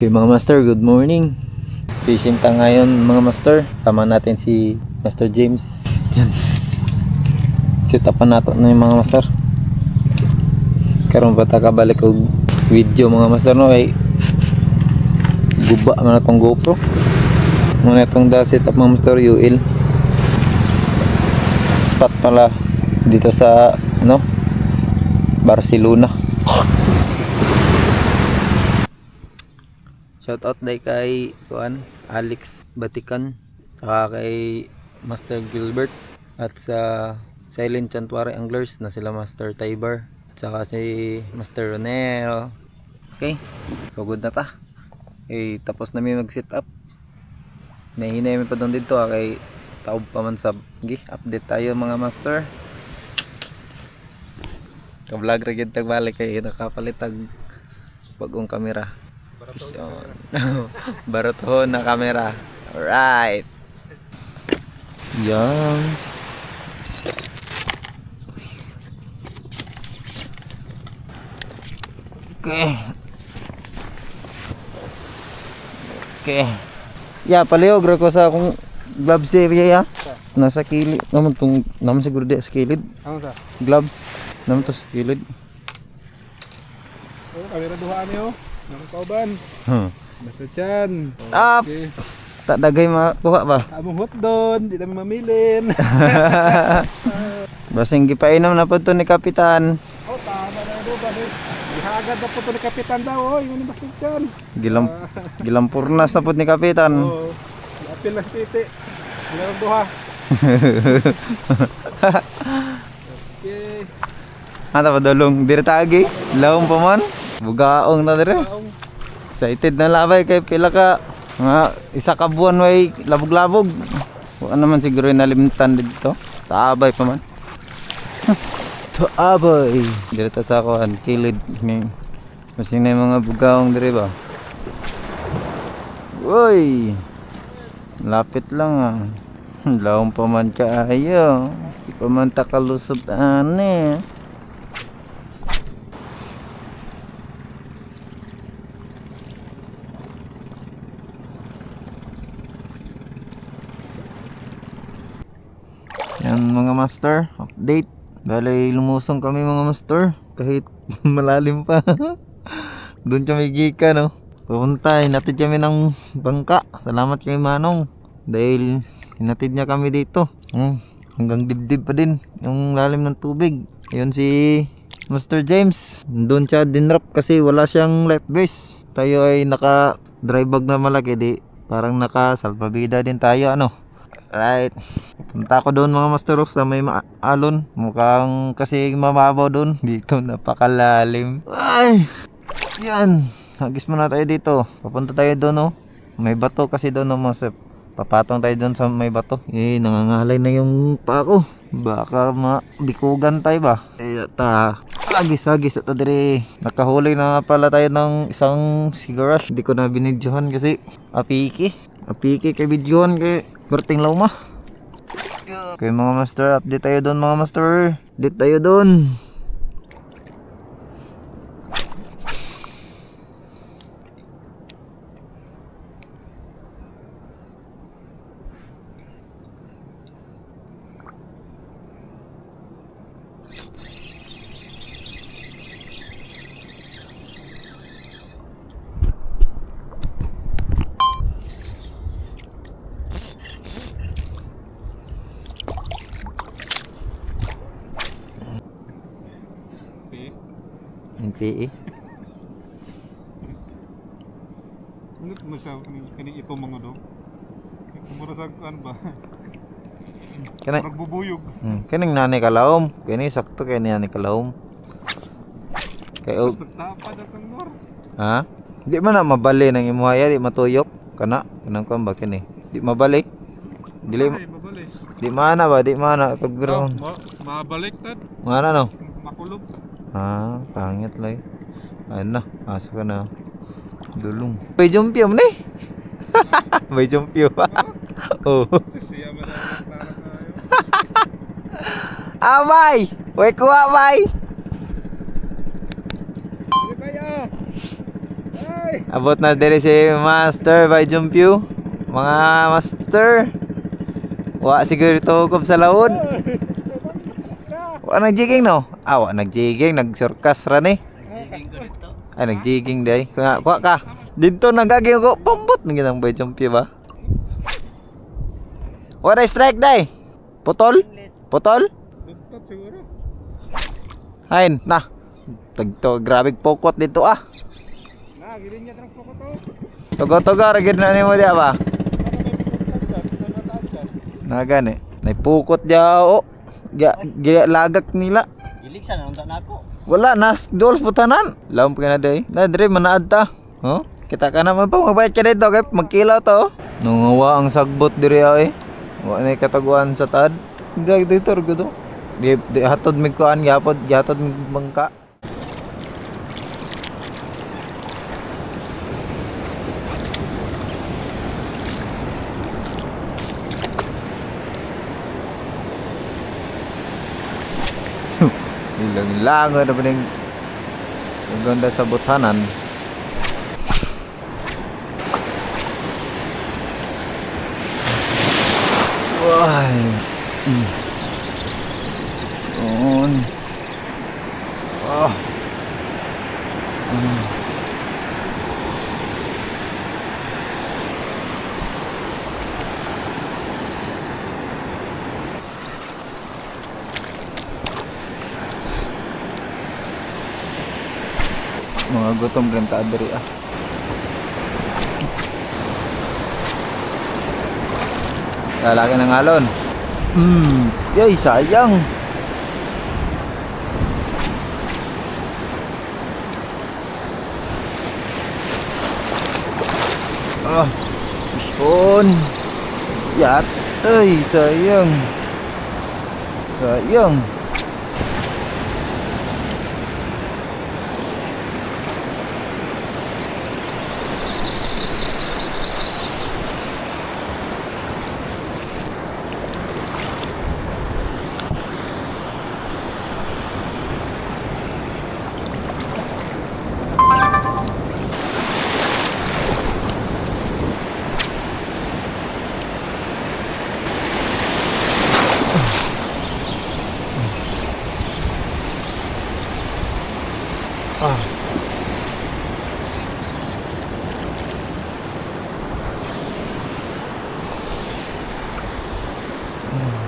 Okay mga master, good morning. Fishing ta ngayon mga master. Sama natin si Master James. Yan. Sit upan nato na yung mga master. Karon pa ta kabalik og video mga master no kay guba man atong GoPro. Muna itong da sit up mga master UL. Spot pala dito sa ano Barcelona. Shout out day kay Juan Alex Batikan saka kay Master Gilbert at sa Silent Chantuari Anglers na sila Master Tiber at saka si Master Ronel. Okay so good na ta. Eh tapos na may mag sit up nahinay mi pa doon dito ah, kay taob pa man sa gi update tayo mga master. Ka vlog ra gyud tag balik kay nakapalitag bagong kamera Yun. Baruto na camera. Alright. Yan. Okay. Okay. Ya, palihog ra ko sa akong gloves area ya. Nasa kilid naman tong naman siguro di sa kilid. Ano sa? Gloves naman to sa kilid. Oh, kamera duha niyo. Nang kauban. Hmm. Basta. Up. Okay. Tak dagay makuha ba? Among hot doon, di namin mamilin. Basing gipainom na po to ni Kapitan. oh, tama na do ba? Ihagad na po to ni kapitan daw, oy, ano basta chan. Gilam gilampurnas na po ni Kapitan. Oh. Apil lang titi. Meron duha. okay. Ata pa dalong dire tagi. Lawom pa man. Bugaong na dire. Excited na labay kay pila ka nga isa ka buwan way labog-labog. Wa naman siguro nalimtan dito. Taabay pa man. Taabay. Dire ta sa kuan kilid ni Masing na yung mga bugaong dire ba. Uy. Lapit lang ah. Lawom pa man kaayo. Di pa man takalusot ane. Yan mga master, update. Bale, lumusong kami mga master. Kahit malalim pa. Doon kami gika, no? Pupunta, hinatid kami ng bangka. Salamat kay Manong. Dahil hinatid niya kami dito. Hmm, hanggang dibdib pa din. Yung lalim ng tubig. Ayun si Master James. Doon siya dinrap kasi wala siyang life vest. Tayo ay naka dry bag na malaki. Di, parang naka salpabida din tayo. Ano? Right. Punta ko doon mga Master Rox sa may ma- alon. Mukhang kasi mababaw doon. Dito napakalalim. Ay! Yan. Hagis muna tayo dito. Papunta tayo doon oh. May bato kasi doon oh mga sep. Papatong tayo doon sa may bato. Eh, nangangalay na yung pa ko. Baka mabikugan tayo ba? Eh, ta. Agis, agis. Ito dire. Nakahuli na pala tayo ng isang cigarette. Hindi ko na binidyohan kasi apiki. Apiki kay bidyohan kay Berting Lauma. Okay mga master, update tayo doon mga master. Update tayo doon. Okay. NPE. Ano mo siya kani kani ipo mga do? Kumura sa kan ba? Kana Parang bubuyog. hmm, kaning nanay kalawom. Kani sakto kay nanay kalawom. Kay og Nagtapad at ang nor. ha? Di man na mabali nang imuhaya, di matuyok kana kanang kuan ba kini. Di mabalik. Dili Ay, mabali. di mana ba, di mana pag ground. ma mabalik tad. Mana no? Makulog. Ah, pangit. Ayun na, asa ka na. Dulong. May jumpyo mo ni. May jumpyo pa. oh. Siya man ang para tayo. Amay! Way kuha, bay! Sige kaya. Ay. Abot na diri si Master by Jumpyu. Mga Master. Wa siguro tukob sa laod. Wa nag-jigging no? Ah, wa nag-jigging, nag-surkas ra ni. Ay, nag-jigging day. Kuha, kuha ka. Dito nagaging ko. Pambot ng ginang by Jumpyu ba? Wa na strike day. Putol? Putol? Hain, na. Tagto, grabe pokot dito ah. Na, giling niya trang poko to. Tugo-tugo, ragid na ni mo diya ba? Na gani. Naipukot diya o. Gya, gya lagak nila. Ilig sa nang na ako. Wala nas dolls putanan. Laom ka na day. Na dire manaad ta. Oh, kita ka naman pa magbayad ka dito kay magkilaw to. Nungawa ang sagbot diri ay. Wa na kataguan sa tad. Gag dito ro gudo. Di, di hatod mig kuan gyapod gyatod mig bangka. Ilang lango na ba ning ang ganda sa butanan. Why? Mm. On. Gutom rin ka diri ah. Lalaki ng alon. Hmm, yay sayang. Ah, ispon. Yat, ay sayang. Sayang. Mm.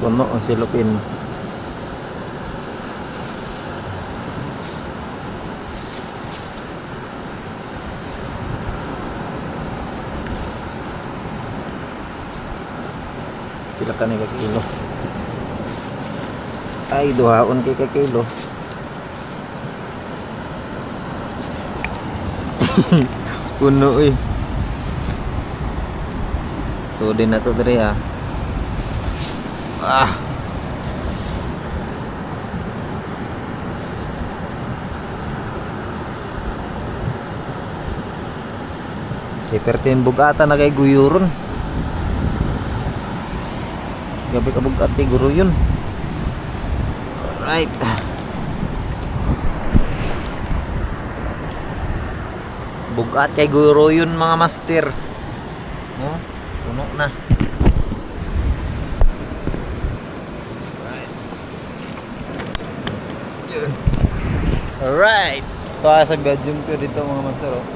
Puno ang silupin. Pila ka ka kilo? Ay, duhaon kay ka kilo. Puno eh. So din na to dre ah. Ah. Ipertin bugata na kay guyuron. Gabi ka bugat kay guro yun. Alright. Bugat kay guro yun mga master. No? Puno na. Alright. Ito ah, sa gadgem ko dito mga master. Oh.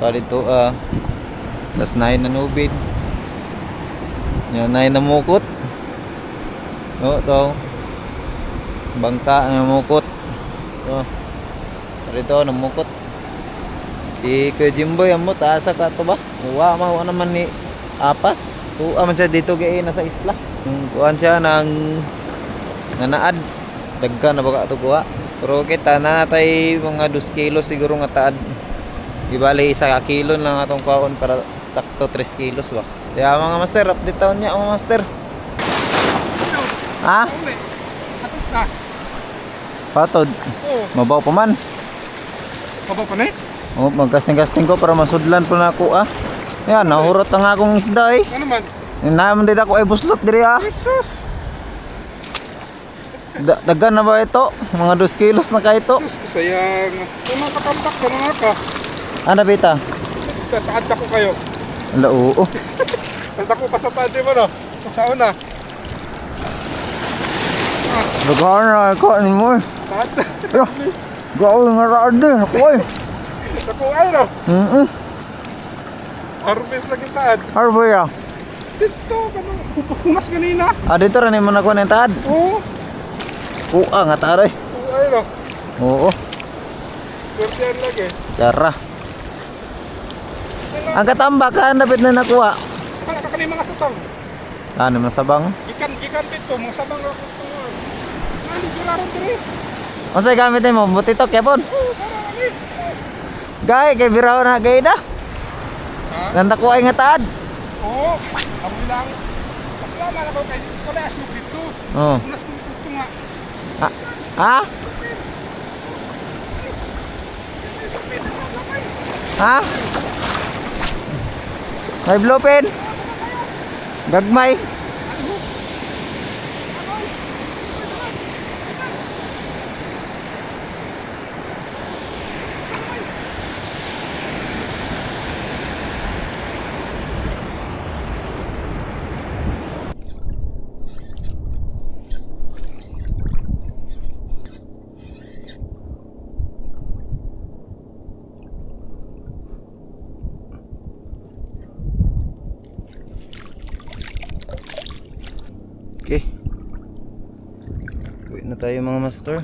Ito dito ah. tas nahin na nubid. Yan nahin na mukot. No, to. Bangka na mukot. To. Dito namukot. Si Kuya Jimboy amo taasa ka to ba? Wa ma wa naman ni apas. Tuwa man siya dito gay nasa isla. Kuan siya ng nanaad Dagga na baka ito kuha. Pero kita na natay mga 2 kilo siguro nga taad. Gibali isa kilo lang atong kuhaon para sakto 3 kilos ba. Kaya mga master, update taon niya mga master. Ha? Na. Patod. Mabaw pa man. Papa pa ni? Oh, magkasting-kasting ko para masudlan po na ako ah. Yan, nahurot ang akong isda eh. Ano man? Naman din ako ay buslot diri ah. Jesus! Da dagan na ba ito? Mga 2 kilos na ka ito. Jesus, sayang. Kung makatambak ka na nga ka. Ano bita? Sasaad ako kayo. Ala oo. Basta ko pa sa tayo mo no. Sa una. Dagan na ako ni mo. eh. Saad. Yo. Gawin nga raan din ako eh. Ako ay no. Mm. Harvest lagi taad. Harbour ya. Dito, kano. Pupunas kanina. Ah dito rin mo na ko ng taad. Oo. Kuha nga taray. Oo, ay no. Oo. Swerte yan lagi. Tara. Ang katambak ka dapat na nakuha. Kala ka mga sabang. Ano masabang? Ikan, ikan dito. Mga sabang ako. Ano, juraron diri. Unsay gamit mo? Butitok yapon. Oo, parang ano eh. Gay kay biraw na gay da. Ha? Nanda ko ay. Oo. Ako lang. Kasama na ko kay Kada aslog dito. Oh. Unas ko dito nga. Ha? Ha? Ha? May blue pen? Gagmay? Okay. Uwi na tayo mga master.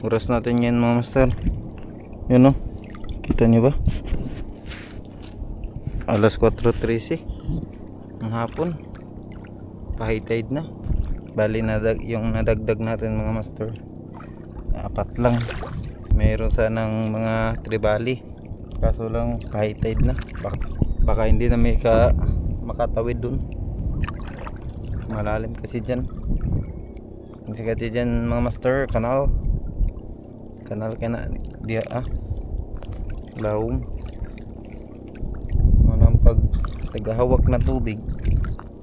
Oras natin yan mga master. Yan o. Kita nyo ba? Alas 4.13 ng hapon. Pa-high tide na. Bali nadag yung nadagdag natin mga master. Apat lang. Mayroon sanang mga tribali. Kaso lang pa-high tide na. Baka, baka hindi na may ka makatawid dun malalim kasi dyan kasi kasi dyan mga master kanal. Kanal ka na diya ah. Lawom manang pag tagahawak na tubig?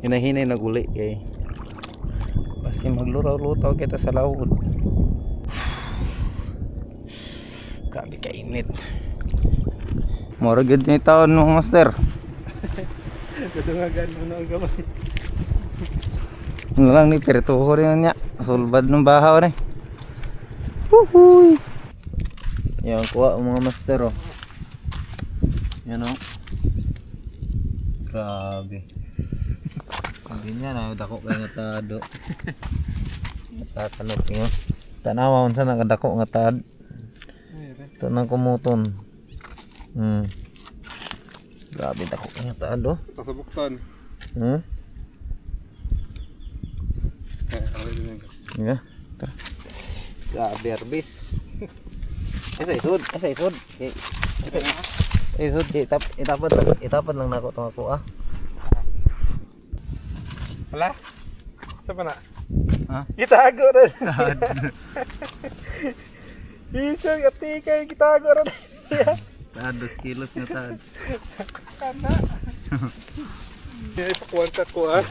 Hinahinay naguli kay basta maglutaw-lutaw kita sa lawod grabe kainit mura good ni taon mga master. Kadungagan mo na ang gamay. Ano lang ni pertuho rin niya. Sulbad ng bahaw ni. Huhuy. Yan kuha ang mga master oh. Yan oh. Grabe. Hindi niya na dako kay nga tado. Natakanot niyo. Tanawa man sa nakadako nga tad. Ito nang kumuton. Hmm. Grabe dako kay nga tado. Pasabuktan. Hmm. Eh, ako din Ya. Tara. Grabe arbis. Esa isod, esa isod. Eh, Esa isod, itap itapat lang, itapat lang nako tong ako ah. Wala? Sa pa na? Ha? Itago rin. Isa, ati kayo kitago rin. Tad 2 kilos na tad. Kana. Ito kwanta ko ah.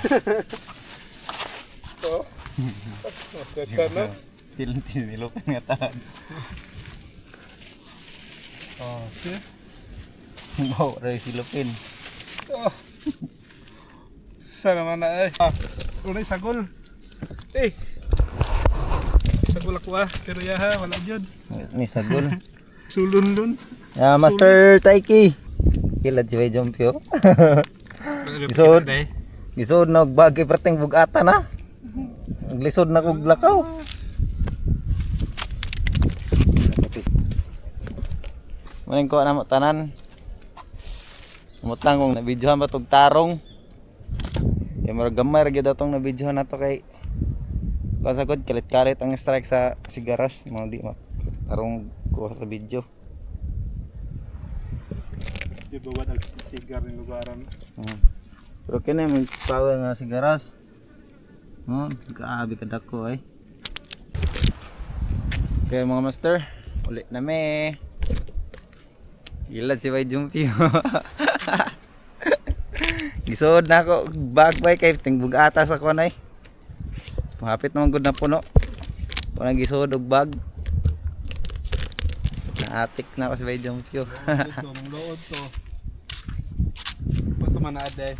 Masya na. Silang tinilokan nga tad. Oh, sis. Wow, ray silupin. Oh. Sana man na eh. Ah, unay sagol. Eh. Sagol ako ah. Pero yaha, wala dyan. Ni sagol. Sulun dun. Ya, Master Taiki. Kilad si Way Jompyo. Isod. Gisod na og bagay perting bugata na. Naglisod na kog lakaw. Maning ko na mo tanan. Umot lang kung nabidyohan ba tog tarong. Kaya mura gamay ra gyud atong nabidyohan nato kay Pasagod, kalit-kalit ang strike sa sigaras. Mga di ma tarong kuha sa video. Di ba ang sigar ng lugaran? Hmm. Pero kini may power nga sigaras. Oh, grabe ka dako ay. Kaya mga master, ulit na me. Gilad si Bay Jumpy. Gisod na ako bag bay kay tingbug ata sa kunay. Mahapit naman gud na puno. Wala gisod og bag. Naatik na ako si Bay Jumpy. Ito, mong lood to. Pagka manaad eh.